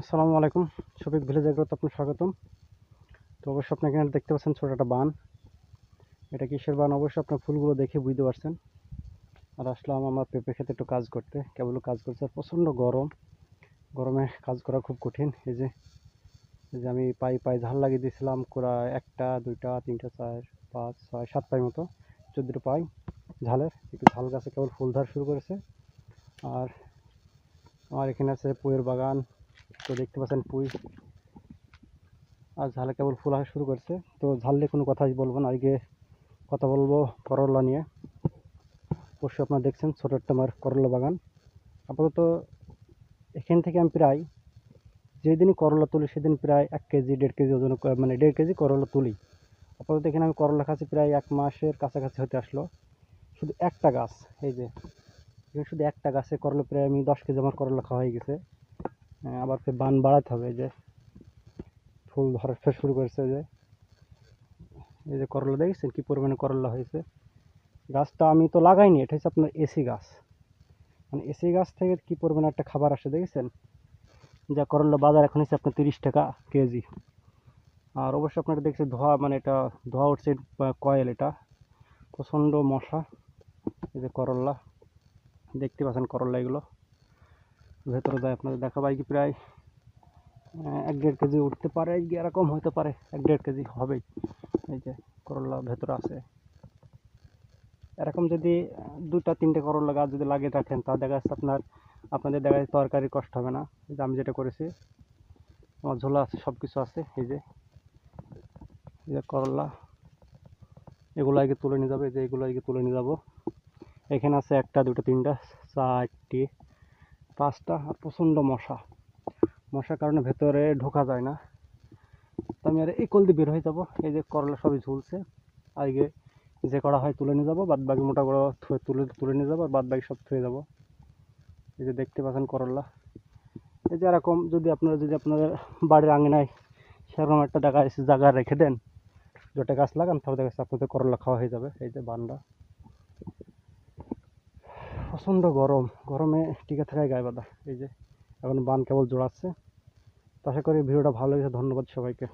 আসসালামু আলাইকুম। শফিক ভিলেজ এগ্রোতে আপনার স্বাগতম। তো অবশ্যই আপনি এখানে দেখতে পাচ্ছেন ছোট একটা বান। এটা কিসের বান? অবশ্যই আপনার ফুলগুলো দেখে বুঝতে পারছেন। আর আসলাম আমার পেঁপে খেতে একটু কাজ করতে। কেবল কাজ করছে আর প্রচণ্ড গরম। গরমে কাজ করা খুব কঠিন। এই যে এই যে আমি পাই পাই ঝাল লাগিয়ে দিয়েছিলাম কোরা একটা, দুইটা, তিনটা, চার, পাঁচ, ছয়, সাত পাই মতো। চোদ্দোটা পাই ঝালের। একটু ঝাল গাছে কেবল ফুল ধরা শুরু করেছে। আর আমার এখানে আছে পুয়ের বাগান। তো দেখতে পাচ্ছেন পুঁই। আর ঝালে কেবল ফুল আসা শুরু করছে। তো ঝাল নিয়ে কোনো কথাই বলব না, আজকে কথা বলব করলা নিয়ে। অবশ্যই আপনারা দেখছেন ছোটো একটা আমার করলা বাগান। আপাতত এখান থেকে আমি প্রায় যেদিনই করলা তুলি, সেদিন প্রায় এক কেজি, দেড় কেজি ওজন মানে দেড় কেজি করলা তুলি। আপাতত এখানে আমি করলা খাচ্ছি প্রায় এক মাসের কাছাকাছি হতে আসলো। শুধু একটা গাছ, এই যে শুধু একটা গাছে করলা প্রায় আমি দশ কেজি আমার করলা খাওয়া হয়ে গেছে। আবার ফের বান বাড়াতে হবে যে ফুল ধরা ফের শুরু করেছে যে, এই যে করলা দেখেছেন কি পরিমাণে করলা হয়েছে? গাছটা আমি তো লাগাইনি, এটা হচ্ছে আপনার এসি গাছ। মানে এসি গাছ থেকে কি পরিমাণে একটা খাবার আসে দেখেছেন? যা করলা বাজার এখন হচ্ছে আপনার তিরিশ টাকা কেজি। আর অবশ্যই আপনারা দেখছেন ধোয়া মানে এটা ধোয়া উঠছে কয়েল এটা। প্রচণ্ড মশা, এই যে করল্লা দেখতে পাচ্ছেন করল্লা এগুলো। ভেতরে যায় আপনাদের দেখাবো কি প্রায় এক দেড় কেজি উঠতে পারে এরকম হতে পারে, এক দেড় কেজি হবেই। এই যে করলা ভেতরে আছে। এরকম যদি দুটা তিনটে করলা গাছ যদি লাগিয়ে রাখেন তা দেখা যাচ্ছে আপনার, আপনাদের দেখা যাচ্ছে তরকারি কষ্ট হবে না। এই যে আমি যেটা করেছি, আমার ঝোলা আছে সব কিছু আছে, এই যে এই যে করলা, এগুলো আগে তুলে নিয়ে যাবে, এই যে এগুলো আগে তুলে নিয়ে যাব। এখানে আছে একটা দুটো তিনটা, চারটি পাঁচটা প্রচণ্ড মশা। মশার কারণে ভেতরে ঢোকা যায় না। তো আমি আর এই কল দিয়ে বের হয়ে যাব। এই যে করলা সবই ঝুলছে। আগে যে করা হয় তুলে নিয়ে যাব বাদ বাকি মোটা করে তুলে তুলে নিয়ে যাব, আর বাদ বাকি সব থুয়ে যাব। এই যে দেখতে পাচ্ছেন করলা। এই যে এরকম যদি আপনারা, যদি আপনাদের বাড়ির আঙিনায় সেরকম একটা জায়গা জায়গা রেখে দেন, দুটা গাছ লাগান, তাহলে দেখা যাচ্ছে আপনাদের করলা খাওয়া হয়ে যাবে। এই যে বান্ডা প্রচণ্ড গরম। গরমে টিকে থাকায় গায়ে বাঁধা। এই যে, এখন বান কেবল জোড়াচ্ছে। আশা করি ভিডিওটা ভালো লেগেছে। ধন্যবাদ সবাইকে।